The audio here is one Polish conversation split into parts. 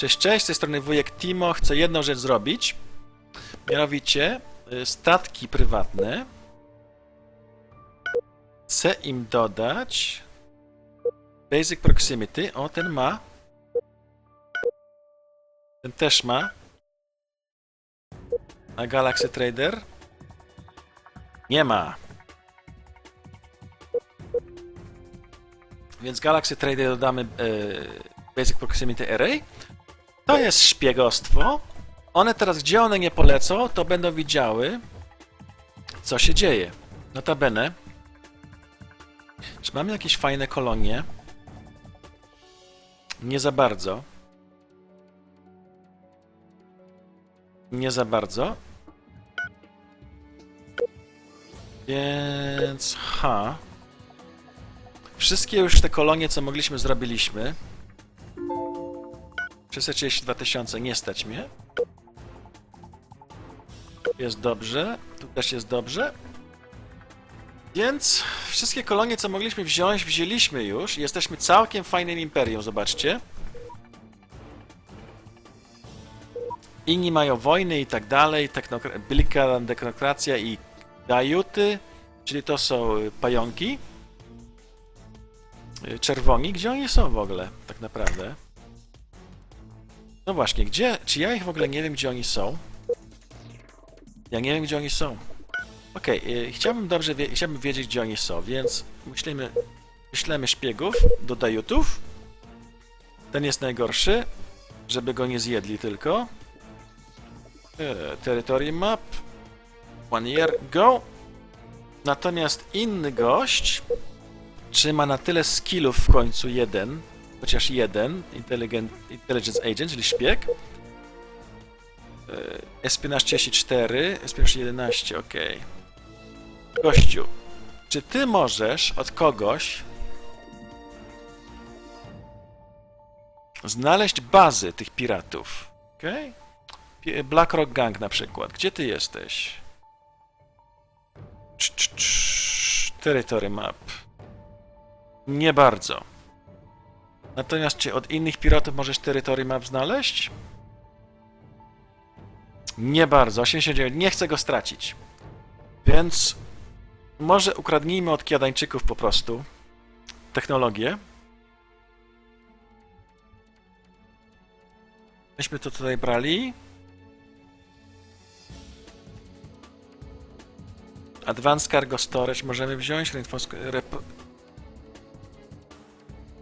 Cześć, cześć, z tej strony wujek Timo. Chcę jedną rzecz zrobić. Mianowicie y, statki prywatne. Chcę im dodać Basic Proximity. O, ten ma. Ten też ma. A Galaxy Trader? Nie ma. Więc Galaxy Trader dodamy e, Basic Proximity Array. To jest szpiegostwo. One teraz, gdzie one nie polecą, to będą widziały, co się dzieje. Notabene, czy mamy jakieś fajne kolonie? Nie za bardzo. Nie za bardzo. Więc... Ha. Wszystkie już te kolonie, co mogliśmy, zrobiliśmy. 332 tysiące, nie stać mnie. Jest dobrze, tu też jest dobrze. Więc wszystkie kolonie, co mogliśmy wziąć, wzięliśmy już. Jesteśmy całkiem fajnym imperium, zobaczcie. Inni mają wojny i tak dalej, blika, technokracja i dajuty, czyli to są y, pająki. Y, Czerwoni, gdzie oni są w ogóle, tak naprawdę? No właśnie, gdzie, czy ja ich w ogóle nie wiem, gdzie oni są? Ja nie wiem, gdzie oni są. Okej, y, chciałbym dobrze, wie, chciałbym wiedzieć, gdzie oni są, więc myślimy, wyślemy szpiegów do dajutów. Ten jest najgorszy, żeby go nie zjedli tylko. E, Territory map. One year, go! Natomiast inny gość trzyma na tyle skillów w końcu jeden, chociaż jeden, intelligent, Intelligence Agent, czyli szpieg. E, Espionage 34, Espionage 11, ok. Gościu, czy ty możesz od kogoś znaleźć bazy tych piratów? Ok? Blackrock Gang na przykład. Gdzie ty jesteś? Cz, cz, cz, Territory map. Nie bardzo. Natomiast czy od innych piratów możesz Territory map znaleźć? Nie bardzo. 89. Nie chcę go stracić. Więc może ukradnijmy od Kiadańczyków po prostu technologię. Myśmy to tutaj brali. Advanced Cargo Storage możemy wziąć.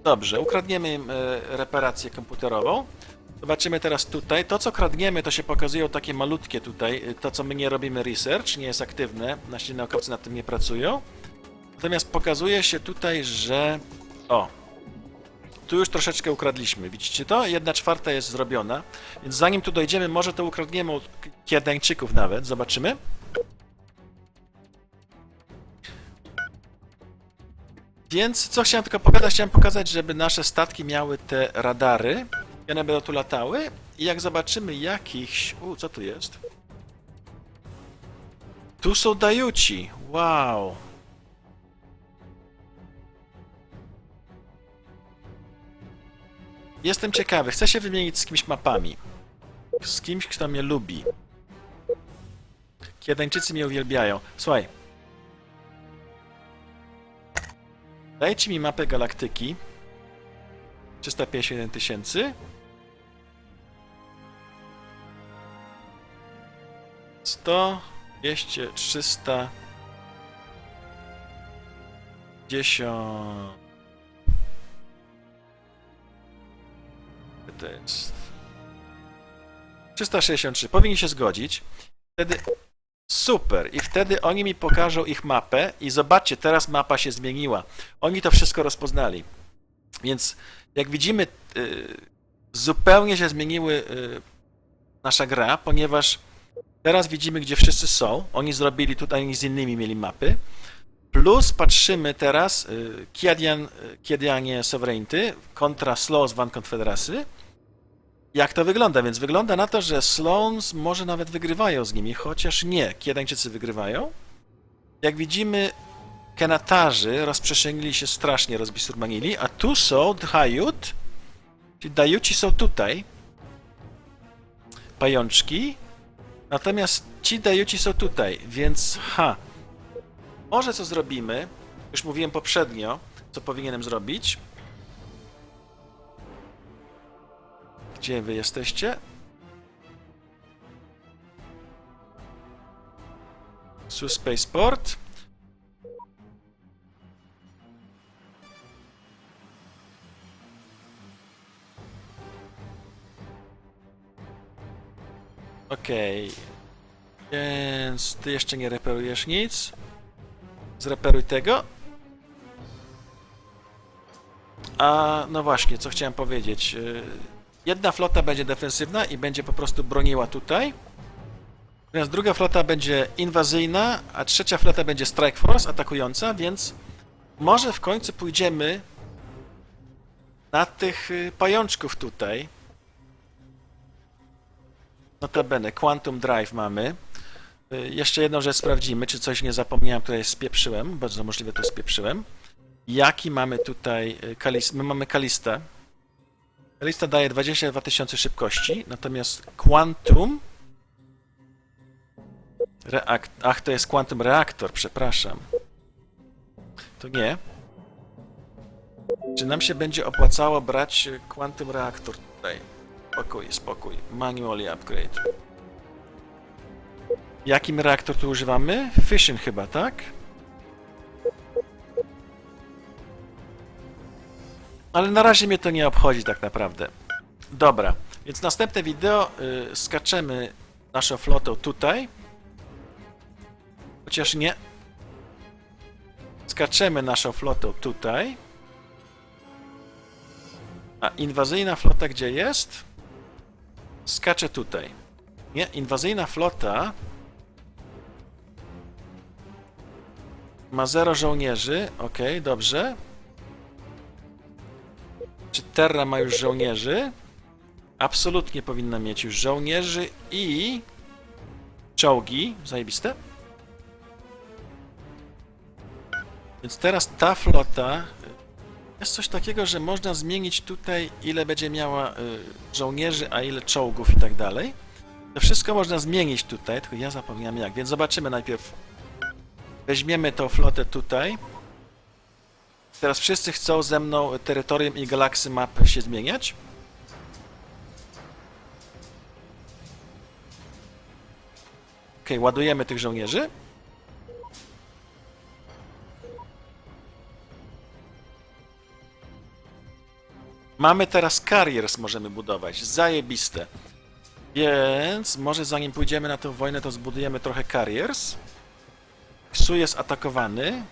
Dobrze, ukradniemy im e, reparację komputerową. Zobaczymy teraz tutaj. To, co kradniemy, to się pokazują takie malutkie tutaj. E, To, co my nie robimy research, nie jest aktywne. Nasi naukowcy nad tym nie pracują. Natomiast pokazuje się tutaj, że... O! Tu już troszeczkę ukradliśmy. Widzicie to? Jedna czwarta jest zrobiona. Więc zanim tu dojdziemy, może to ukradniemy od Kiedańczyków nawet. Zobaczymy. Więc co chciałem tylko pokazać? Chciałem pokazać, żeby nasze statki miały te radary. I one będą tu latały. I jak zobaczymy jakichś... U, co tu jest? Tu są dajuci. Wow. Jestem ciekawy. Chcę się wymienić z kimś mapami. Z kimś, kto mnie lubi. Kiedańczycy mnie uwielbiają. Słuchaj. Dajcie mi mapę galaktyki. 351 tysięcy. 100, 200, 300, 10. To jest. 363. Powinni się zgodzić. Wtedy. Super! I wtedy oni mi pokażą ich mapę i zobaczcie, teraz mapa się zmieniła. Oni to wszystko rozpoznali. Więc jak widzimy, y, zupełnie się zmieniły y, nasza gra, ponieważ teraz widzimy, gdzie wszyscy są. Oni zrobili tutaj, oni z innymi mieli mapy. Plus patrzymy teraz y, Kiadian, Kiadianie Sovereignty kontra Slows Van Confederacy. Jak to wygląda? Więc wygląda na to, że Sloans może nawet wygrywają z nimi, chociaż nie. Kiedańczycy wygrywają. Jak widzimy, Kenatarzy rozprzestrzeniili się strasznie, rozbisurmanili, a tu są Dajut, czyli Dajuci są tutaj. pajączki, natomiast ci dajuci są tutaj, więc ha. Może co zrobimy, już mówiłem poprzednio, co powinienem zrobić. Gdzie wy jesteście? Su Spaceport. Okej. Więc ty jeszcze nie reperujesz nic. Zreperuj tego. A no właśnie, co chciałem powiedzieć. Jedna flota będzie defensywna i będzie po prostu broniła tutaj. Natomiast druga flota będzie inwazyjna, a trzecia flota będzie Strike Force atakująca, więc może w końcu pójdziemy na tych y, pajączków tutaj. Notabene, Quantum Drive mamy. Y, Jeszcze jedną rzecz sprawdzimy, czy coś nie zapomniałem, tutaj spieprzyłem, bardzo możliwe to spieprzyłem. Jaki mamy tutaj y, kalis My mamy Kalistę. Kalista daje 22 tysiące szybkości, natomiast Quantum... Reakt... Ach, to jest Quantum Reaktor, przepraszam. To nie. Czy nam się będzie opłacało brać Quantum Reaktor tutaj? Spokój, spokój. Manually upgrade. Jakim reaktor tu używamy? Fission chyba, tak? Ale na razie mnie to nie obchodzi tak naprawdę. Dobra, więc następne wideo y, skaczemy naszą flotą tutaj. Chociaż nie. Skaczemy naszą flotą tutaj. A inwazyjna flota gdzie jest? Skacze tutaj. Nie, inwazyjna flota ma zero żołnierzy. Okej, dobrze. Terra ma już żołnierzy? Absolutnie powinna mieć już żołnierzy i czołgi. Zajebiste. Więc teraz ta flota jest coś takiego, że można zmienić tutaj ile będzie miała y, żołnierzy, a ile czołgów i tak dalej. To wszystko można zmienić tutaj, tylko ja zapomniałem jak, więc zobaczymy najpierw. Weźmiemy tą flotę tutaj. Teraz wszyscy chcą ze mną terytorium i galaksy map się zmieniać. Ok, ładujemy tych żołnierzy. Mamy teraz carriers możemy budować. Zajebiste. Więc może zanim pójdziemy na tę wojnę, to zbudujemy trochę carriers. Ksu jest atakowany.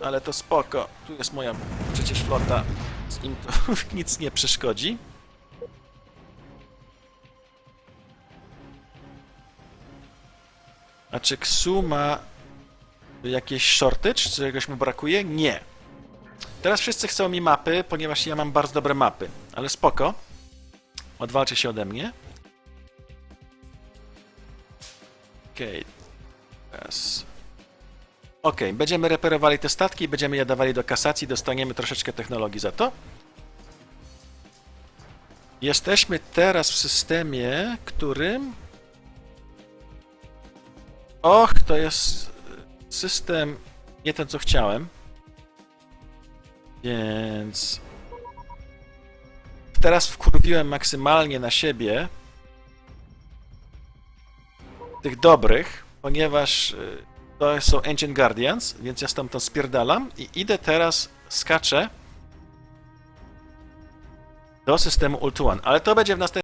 Ale to spoko. Tu jest moja przecież flota. Z Im to nic nie przeszkodzi. A czy Ksu ma jakieś shorty? Czy czegoś mu brakuje? Nie. Teraz wszyscy chcą mi mapy, ponieważ ja mam bardzo dobre mapy. Ale spoko. Odwalczy się ode mnie. Okej. Teraz... Okej, będziemy reperowali te statki będziemy je dawali do kasacji, dostaniemy troszeczkę technologii za to. Jesteśmy teraz w systemie, którym... Och, to jest system nie ten, co chciałem. Więc... Teraz wkurwiłem maksymalnie na siebie tych dobrych, ponieważ y, to są Ancient Guardians, więc ja stamtąd spierdalam i idę teraz, skaczę do systemu Ult One, ale to będzie w następnym